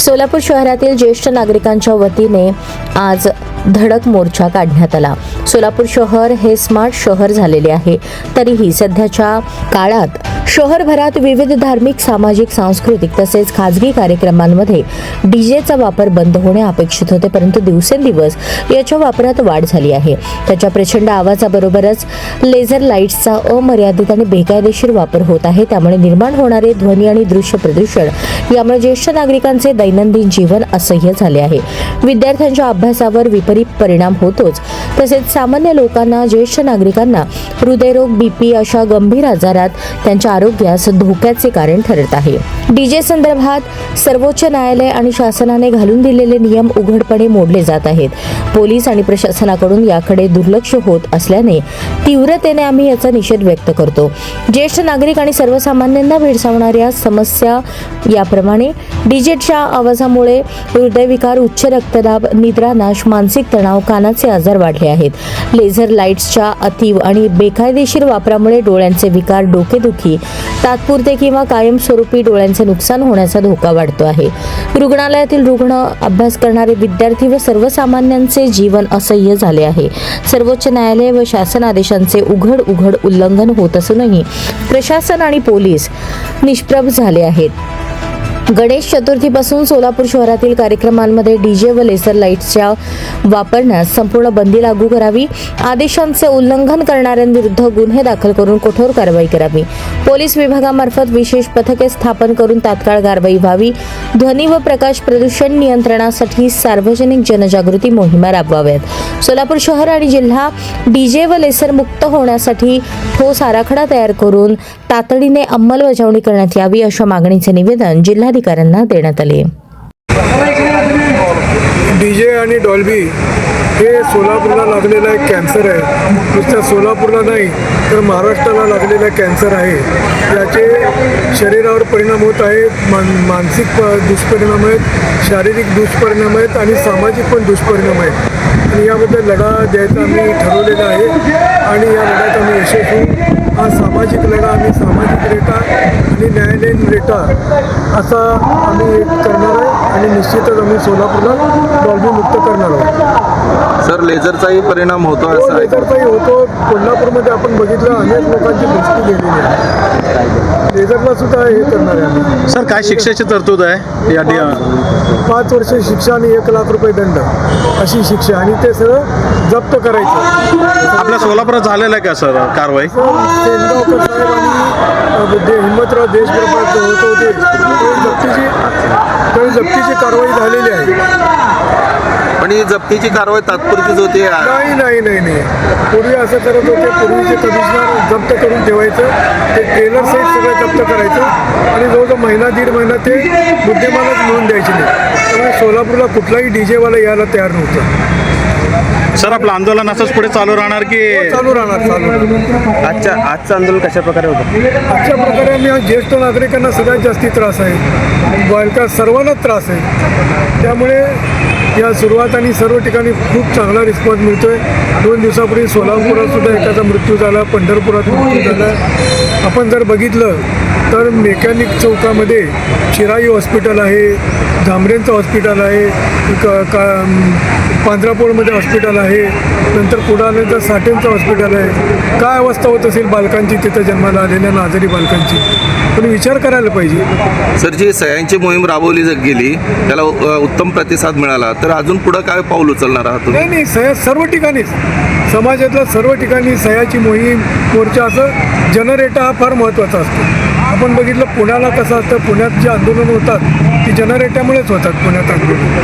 सोलापूर शहरातील ज्येष्ठ नागरिकांच्या वतीने आज धडक मोर्चा काढण्यात आला. सोलापूर शहर हे स्मार्ट शहर झालेले आहे. तरीही सध्याच्या काळात शहरभरात विविध धार्मिक सामाजिक सांस्कृतिक तसेच खाजगी कार्यक्रमांमध्ये डीजेचा वापर बंद होणे अपेक्षित होते परंतु दिवसेंदिवस याच्या वापरात वाढ झाली आहे. त्याच्या प्रचंड आवाजाबरोबरच लेझर लाईट्सचा अमर्यादित आणि बेकायदेशीर वापर होत आहे. त्यामुळे निर्माण होणारे ध्वनी आणि दृश्य प्रदूषण यामुळे ज्येष्ठ नागरिकांचे दैनंदिन जीवन असह्य झाले आहे. विद्यार्थ्यांच्या अभ्यासावर विपरीत परिणाम होतोच. तसेच सामान्य लोकांना ज्येष्ठ नागरिकांना हृदयरोग बीपी अशा गंभीर आजारात त्यांच्या आरोग्यास धोक्याचे कारण ठरत आहे. डीजे संदर्भात सर्वोच्च न्यायालय आणि शासनाने घालून दिलेले नियम उघडपणे मोडले जात आहेत. पोलीस आणि प्रशासनाकडून याकडे दुर्लक्ष होत असल्याने तीव्रतेने आम्ही याचा निषेध व्यक्त करतो. ज्येष्ठ नागरिक आणि सर्वसामान्यांना भेडसावणाऱ्या समस्या याप्रमाणे डीजेच्या आवाजामुळे हृदयविकार उच्च रक्तदाब निद्रानाश मानसिक तणाव कानाचे आजार वाढले आहेत. लेझर लाईट्सच्या अतिव आणि बेकायदेशीर वापरामुळे डोळ्यांचे विकार डोकेदुखी तात्पुरते किंवा कायमस्वरूपी डोळ्यांचे नुकसान होण्याचा धोका वाढतो आहे. रुग्णालयातील रुग्ण अभ्यास करणारे विद्यार्थी व सर्वसामान्यांचे जीवन असह्य झाले आहे. सर्वोच्च न्यायालय व शासन आदेशांचे उघड उघड उल्लंघन होत असूनही प्रशासन आणि पोलीस निष्प्रभ झाले आहेत. गणेश चतुर्थीपासून सोलापूर शहरातील कार्यक्रमांमध्ये डीजे व लेसर लाईट्सच्या वापरण्यास संपूर्ण बंदी लागू करावी आदेशांचे उल्लंघन करणाऱ्यांविरुद्ध गुन्हे दाखल करून कठोर कारवाई करावी. पोलीस विभागामार्फत विशेष पथके स्थापन करून तात्काळ कारवाई व्हावी ध्वनी व प्रकाश प्रदूषण नियंत्रणासाठी सार्वजनिक जनजागृती मोहिमा राबवाव्यात. सोलापूर शहर आणि जिल्हा डीजे व लेसर मुक्त होण्यासाठी ठोस आराखडा तयार करून तातडीने अंमलबजावणी करण्यात यावी अशा मागणीचे निवेदन जिल्हाधिकाऱ्यांना देण्यात आले. डी जे आणि डॉल्बी हे सोलापूरला लागलेला एक कॅन्सर आहे. नुसत्या सोलापूरला नाही तर महाराष्ट्राला लागलेला कॅन्सर आहे. याचे शरीरावर परिणाम होत आहेत मान मानसिक दुष्परिणाम आहेत शारीरिक दुष्परिणाम आहेत आणि सामाजिक पण दुष्परिणाम आहेत. आणि याबद्दल लढा द्यायचा आम्ही ठरवलेला आहे. आणि या लढ्यात आम्ही यशस्वी हा सामाजिक लढा आम्ही सामाजिक रेटा आणि न्यायालयीन रेटा असा आम्ही करणार आहे आणि निश्चितच आम्ही सोलापूरला डॉल्बी मुक्त करणार आहोत. सर लेझरचाही परिणाम होतो असं आहे लेझरचाही होतो. कोल्हापूरमध्ये आपण बघितलं अनेक लोकांची दृष्टी गेलेली आहे. लेझरला सुद्धा हे करणार आहे आम्ही. सर काय शिक्षेची तरतूद आहे? या डि- पाच वर्ष शिक्षा आणि एक लाख रुपये दंड अशी शिक्षा. आणि ते सगळं जप्त करायचं. आपल्या सोलापुरात झालेलं आहे का सर कारवाई? सेनगावकर साहेब आणि अ, दे हिम्मतराव देशप्रभात होत होते त्यावेळी जप्तीची त्यावेळी जप्तीची कारवाई झालेली आहे. पण ही जप्तीची कारवाई तात्पुरतीच होती. नाही नाही नाही नाही. पूर्वी असं करत होते पूर्वीचे कमिशनर जप्त करून ठेवायचं ते ट्रेलर सहित सगळं जप्त करायचं आणि जवळजवळ महिना दीड महिना ते बुद्धिमानच नोंद द्यायची नाही. त्यामुळे सोलापूरला कुठलाही डी जेवाला यायला तयार नव्हतं. सर आपलं आंदोलन असंच पुढे चालू राहणार की चालू राहणार चालू राहणार. आजच्या आजचं आंदोलन कशा प्रकारे होतं? अशा प्रकारे आम्ही ज्येष्ठ नागरिकांना सगळ्यात जास्ती त्रास आहे. बालका सर्वांनाच त्रास आहे. त्यामुळे या सुरुवात आणि सर्व ठिकाणी खूप चांगला रिस्पॉन्स मिळतोय. दोन दिवसापूर्वी सोलापुरात सुद्धा एकाचा मृत्यू झाला पंढरपुरात मृत्यू झाला. आपण जर बघितलं तर मेकॅनिक चौकामध्ये चिराई हॉस्पिटल आहे झांबरेंचं हॉस्पिटल आहे क का पांढरापूरमध्ये हॉस्पिटल आहे नंतर तर साठेंचं हॉस्पिटल आहे. काय अवस्था होत असेल बालकांची तिथं जन्माला आलेल्या नाजरी बालकांची? पण विचार करायला पाहिजे. सर जी सह्यांची मोहीम राबवली गेली त्याला उत्तम प्रतिसाद मिळाला तर अजून पुढे काय पाऊल उचलणार आहात नाही नाही सह्या सर्व ठिकाणीच. समाजातल्या सर्व ठिकाणी सह्याची मोहीम मोर्चा असं जनरेटा हा फार महत्त्वाचा असतो. आपण बघितलं पुण्याला कसं असतं पुण्यात जे आंदोलन होतात ती जनरेट्यामुळेच होतात पुण्यात आंदोलन.